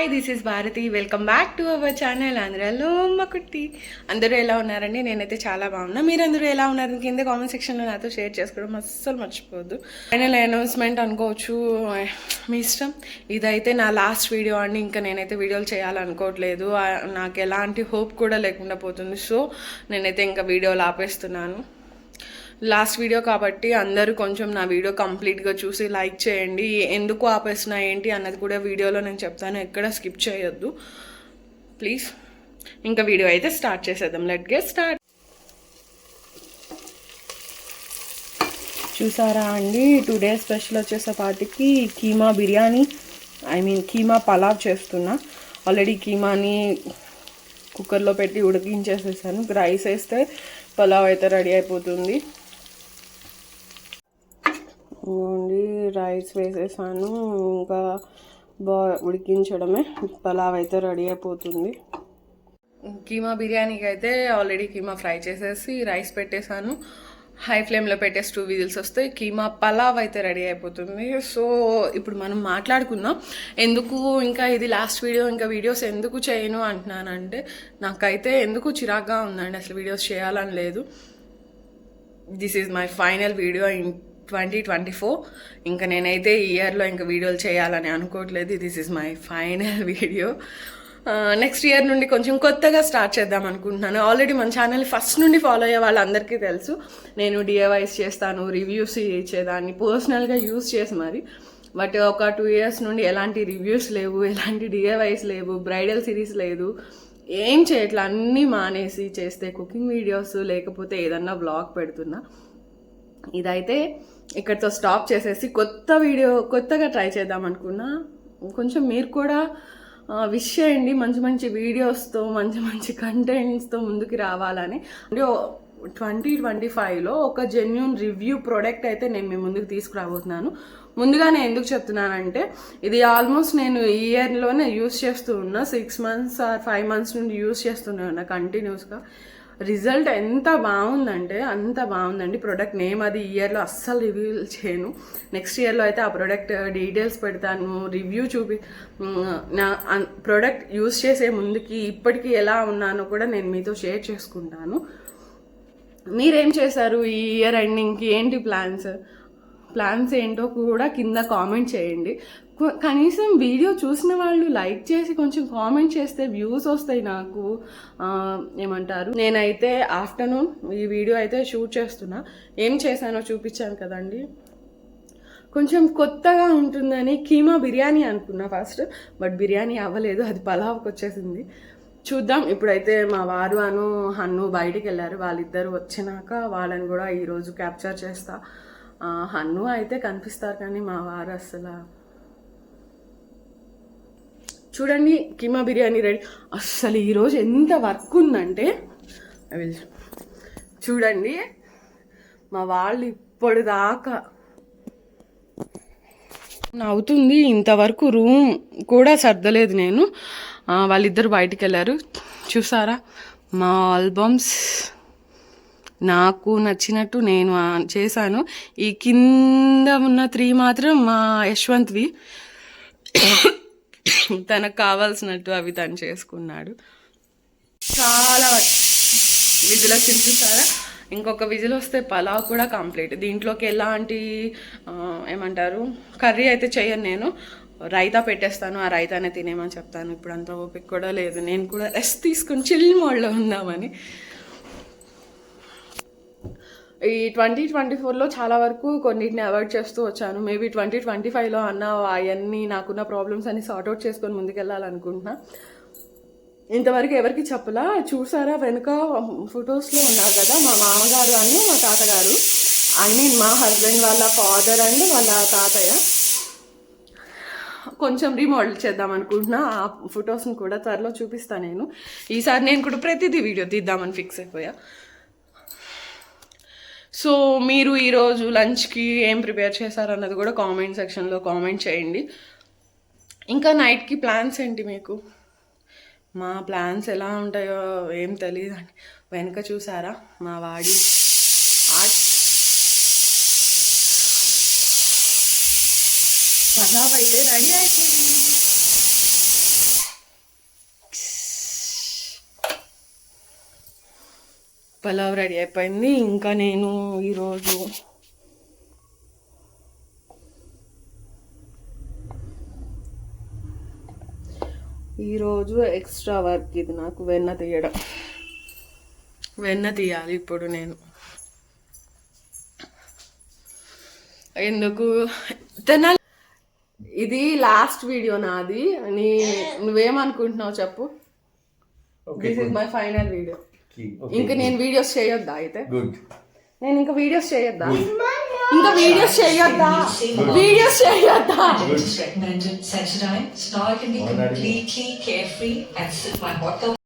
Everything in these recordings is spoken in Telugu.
Hi this is Bharati welcome back to our channel అందరూ అమ్మ కుట్టి అందరూ ఎలా ఉన్నారండి? నేనైతే చాలా బాగున్నా. మీరందరూ ఎలా ఉన్నారు? కింద కామెంట్ సెక్షన్లో నాతో షేర్ చేసుకోవడం అస్సలు మర్చిపోవద్దు. ఫైనల్ అనౌన్స్మెంట్ అనుకోవచ్చు. మీ ఇష్టం? ఇదైతే నా లాస్ట్ వీడియో అండి. ఇంకా నేనైతే వీడియోలు చేయాలనుకోవట్లేదు. నాకు ఎలాంటి హోప్ కూడా లేకుండా పోతుంది. సో నేనైతే ఇంకా వీడియోలు ఆపేస్తున్నాను. లాస్ట్ వీడియో కాబట్టి అందరూ కొంచెం నా వీడియో కంప్లీట్గా చూసి లైక్ చేయండి. ఎందుకు ఆపేస్తున్నా ఏంటి అన్నది కూడా వీడియోలో నేను చెప్తాను. ఎక్కడ స్కిప్ చేయొద్దు. ప్లీజ్. ఇంకా వీడియో అయితే స్టార్ట్ చేసేద్దాం. Let get start. చూసారా అండి? టుడే స్పెషల్ వచ్చేసేపాటికి కీమా బిర్యానీ ఐ మీన్ కీమా పలావ్ చేస్తున్నా. ఆల్రెడీ కీమాని కుక్కర్లో పెట్టి ఉడికించేసేసాను. రైస్ వేస్తే పలావ్ అయితే రెడీ అయిపోతుంది. ఇదిగోండి రైస్ వేసేసాను. ఇంకా బా ఉడికించడమే. పలావ్ అయితే రెడీ అయిపోతుంది. కీమా బిర్యానీకి అయితే ఆల్రెడీ కీమా ఫ్రై చేసేసి రైస్ పెట్టేశాను హై ఫ్లేమ్లో పెట్టేసి టూ విజిల్స్ వస్తే కీమా పలావ్ అయితే రెడీ అయిపోతుంది. సో ఇప్పుడు మనం మాట్లాడుకుందాం. ఎందుకు ఇంకా ఇది లాస్ట్ వీడియో ఇంకా వీడియోస్ ఎందుకు చేయను అంటున్నానంటే నాకైతే ఎందుకు చిరాగ్గా ఉందండి అసలు వీడియోస్ చేయాలని లేదు. This is my final video in twenty twenty four. ఇంకా నేనైతే ఈ ఇయర్లో ఇంకా వీడియోలు చేయాలని అనుకోవట్లేదు. This is my final video next year నుండి కొంచెం కొత్తగా స్టార్ట్ చేద్దాం అనుకుంటున్నాను. ఆల్రెడీ మన ఛానల్ ఫస్ట్ నుండి ఫాలో అయ్యే వాళ్ళందరికీ తెలుసు. నేను డిఏవైస్ చేస్తాను రివ్యూస్ ఇచ్చేదాన్ని పర్సనల్గా యూస్ చేసి మరి. బట్ ఒక టూ ఇయర్స్ నుండి ఎలాంటి రివ్యూస్ లేవు ఎలాంటి డిఏవైస్ లేవు బ్రైడల్ సిరీస్ లేదు. ఏం చేయట్లా? అన్నీ మానేసి చేస్తే కుకింగ్ వీడియోస్ లేకపోతే ఏదన్నా బ్లాగ్ పెడుతున్నా. ఇదైతే ఇక్కడితో స్టాప్ చేసేసి కొత్త వీడియో కొత్తగా ట్రై చేద్దాం అనుకున్నా. కొంచెం మీరు కూడా విష్ చేయండి. మంచి మంచి వీడియోస్తో మంచి మంచి కంటెంట్స్తో ముందుకు రావాలని. అంటే ట్వంటీ ట్వంటీ ఫైవ్లో ఒక జెన్యున్ రివ్యూ ప్రోడక్ట్ అయితే నేను మీ ముందుకు తీసుకురాబోతున్నాను. ముందుగా నేను ఎందుకు చెప్తున్నానంటే ఇది ఆల్మోస్ట్ నేను ఈ ఇయర్లోనే యూస్ చేస్తూ ఉన్నా six months or five months నుండి యూస్ చేస్తూనే ఉన్నా కంటిన్యూస్గా రిజల్ట్ ఎంత బాగుందంటే అంత బాగుందండి ప్రోడక్ట్ నేమ్ అది ఇయర్లో అస్సలు రివ్యూ చేయను. నెక్స్ట్ ఇయర్లో అయితే ఆ ప్రోడక్ట్ డీటెయిల్స్ పెడతాను రివ్యూ చూపి నా ప్రోడక్ట్ యూస్ చేసే ముందుకి ఇప్పటికీ ఎలా ఉన్నానో కూడా నేను మీతో షేర్ చేసుకుంటాను. మీరేం చేశారు ఈ ఇయర్ ఎండింగ్కి ఏంటి ప్లాన్స్ ప్లాన్స్ ఏంటో కూడా కింద కామెంట్ చేయండి. కనీసం వీడియో చూసిన వాళ్ళు లైక్ చేసి కొంచెం కామెంట్ చేస్తే వ్యూస్ వస్తాయి నాకు. ఏమంటారు? నేనైతే ఆఫ్టర్నూన్ ఈ వీడియో అయితే షూట్ చేస్తున్నా. ఏం చేశానో చూపించాను కదండి. కొంచెం కొత్తగా ఉంటుందని కీమా బిర్యానీ అనుకున్నా ఫస్ట్ బట్ బిర్యానీ అవ్వలేదు. అది పలావ్కి వచ్చేసింది. చూద్దాం. ఇప్పుడైతే మా వారు అను హన్ను బయటికి వెళ్ళారు. వాళ్ళిద్దరు వచ్చినాక వాళ్ళని కూడా ఈరోజు క్యాప్చర్ చేస్తా. హన్ను అయితే కనిపిస్తారు కానీ మా వారు అసలు చూడండి కిమా బిర్యానీ రెడీ. అస్సలు ఈరోజు ఎంత వర్క్ ఉందంటే చూడండి మా వాళ్ళు ఇప్పటిదాకా అవుతుంది ఇంతవరకు రూమ్ కూడా సర్దలేదు నేను. వాళ్ళిద్దరు బయటికి వెళ్ళారు చూసారా? మా ఆల్బమ్స్ నాకు నచ్చినట్టు నేను చేశాను. ఈ కింద ఉన్న త్రీ మాత్రం మా యశ్వంత్వి. తనకు కావాల్సినట్టు అవి తను చేసుకున్నాడు. చాలా విజిల్ వచ్చింది చూసారా ఇంకొక విజిల్ వస్తే పలావ్ కూడా కంప్లీట్. దీంట్లోకి ఎలాంటి ఏమంటారు కర్రీ అయితే చేయను నేను. రైతా పెట్టేస్తాను ఆ రైతానే తినేమని చెప్తాను. ఇప్పుడు అంత ఓపిక కూడా లేదు. నేను కూడా రెస్ట్ తీసుకుని చిల్ మోడ్లో ఉందామని. ఈ ట్వంటీ ట్వంటీ ఫోర్లో చాలా వరకు కొన్నిటిని అవాయిడ్ చేస్తూ వచ్చాను. మేబీ ట్వంటీ ట్వంటీ ఫైవ్లో అన్న అవన్నీ నాకున్న ప్రాబ్లమ్స్ అన్ని సార్ట్అవుట్ చేసుకొని ముందుకెళ్ళాలనుకుంటున్నా. ఇంతవరకు ఎవరికి చెప్పలా? చూసారా వెనుక ఫొటోస్లో ఉన్నారు కదా మా మామగారు అని మా తాతగారు. ఐ మీన్ మా హస్బెండ్ వాళ్ళ ఫాదర్ అండ్ వాళ్ళ తాతయ్య. కొంచెం రీమోడల్ చేద్దాం అనుకుంటున్నా. ఆ ఫొటోస్ని కూడా త్వరలో చూపిస్తాను నేను. ఈసారి నేను కూడా ప్రతిదీ వీడియో తీద్దామని ఫిక్స్ అయిపోయా. సో మీరు ఈరోజు లంచ్కి ఏం ప్రిపేర్ చేశారన్నది కూడా కామెంట్ సెక్షన్లో కామెంట్ చేయండి. ఇంకా నైట్కి ప్లాన్స్ ఏంటి మీకు? మా ప్లాన్స్ ఎలా ఉంటాయో ఏం తెలియదండి వెనక చూసారా? మా వాడి ఆర్ట్. పలావ్ అయితే రెడీ అయిపోయింది. పలావ్ రెడీ అయిపోయింది. ఇంకా నేను ఈరోజు ఈరోజు ఎక్స్ట్రా వర్క్ ఇది నాకు వెన్న తీయడం. వెన్న తీయాలి ఇప్పుడు నేను. ఎందుకు? తినాలి. ఇది లాస్ట్ వీడియో నాది. నీ నువ్వేమనుకుంటున్నావు చెప్పు. This is my final video ఇంకా నేను వీడియోస్ చేయొద్దా అయితే గుడ్ నేను ఇంకా వీడియోస్ చేయొద్దా ఇంకా వీడియోస్ చేయొద్దా వీడియోస్ చేయొద్దా It's recommended Sensodyne. So now I can be completely carefree and sip my hot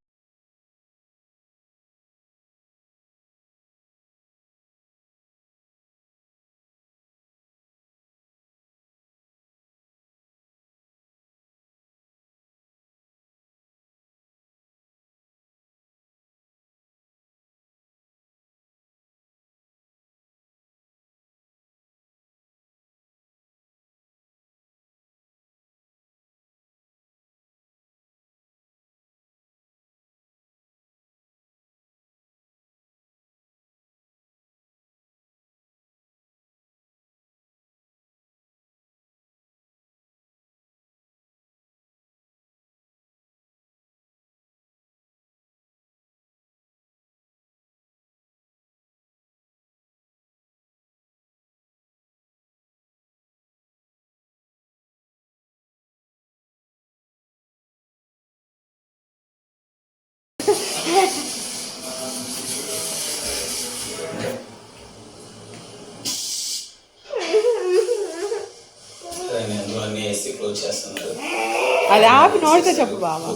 అది ఆపి నోడితే చెప్పు బాబా.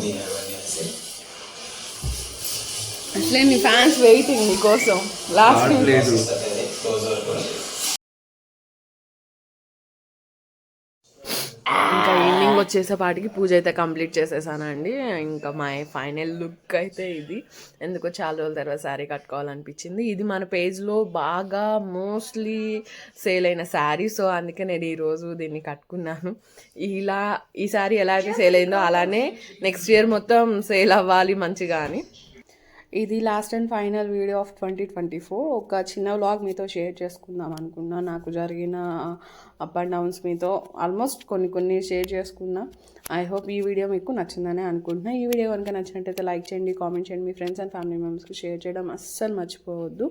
అసలే నీ ఫ్యాన్స్ వెయిటింగ్ నీ కోసం లాస్ట్ వస్తుంది క్లోజ్ వరకు కూడా. ఇంకా ఈవినింగ్ వచ్చేసేపాటికి పూజ అయితే కంప్లీట్ చేసేసానండి ఇంకా మై ఫైనల్ లుక్ అయితే ఇది. ఎందుకో చాలా రోజుల తర్వాత శారీ కట్టుకోవాలనిపించింది. ఇది మన పేజ్లో బాగా మోస్ట్లీ సేల్ అయిన శారీ. సో అందుకే నేను ఈరోజు దీన్ని కట్టుకున్నాను. ఇలా ఈ శారీ ఎలా అయితే సేల్ అయిందో అలానే నెక్స్ట్ ఇయర్ మొత్తం సేల్ అవ్వాలి మంచిగా అని. ఇది last and final video of twenty twenty four ఒక చిన్న వ్లాగ్ మీతో షేర్ చేసుకుందాం అనుకున్నా. నాకు జరిగిన అప్ అండ్ డౌన్స్ మీతో ఆల్మోస్ట్ కొన్ని కొన్ని షేర్ చేసుకున్నా. ఐ హోప్ ఈ వీడియో మీకు నచ్చిందని అనుకుంటున్నా. ఈ వీడియో కనుక నచ్చినట్టయితే లైక్ చేయండి కామెంట్ చేయండి. మీ ఫ్రెండ్స్ అండ్ ఫ్యామిలీ మెంబర్స్కి షేర్ చేయడం అస్సలు మర్చిపోవద్దు.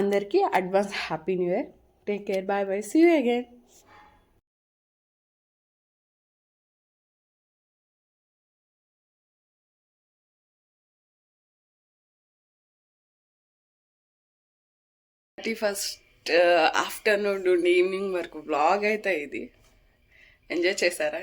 అందరికీ advance happy new year take care bye bye see you again thirty first afternoon నుండి ఈవినింగ్ వరకు బ్లాగ్ అయితే ఇది. ఎంజాయ్ చేశారా?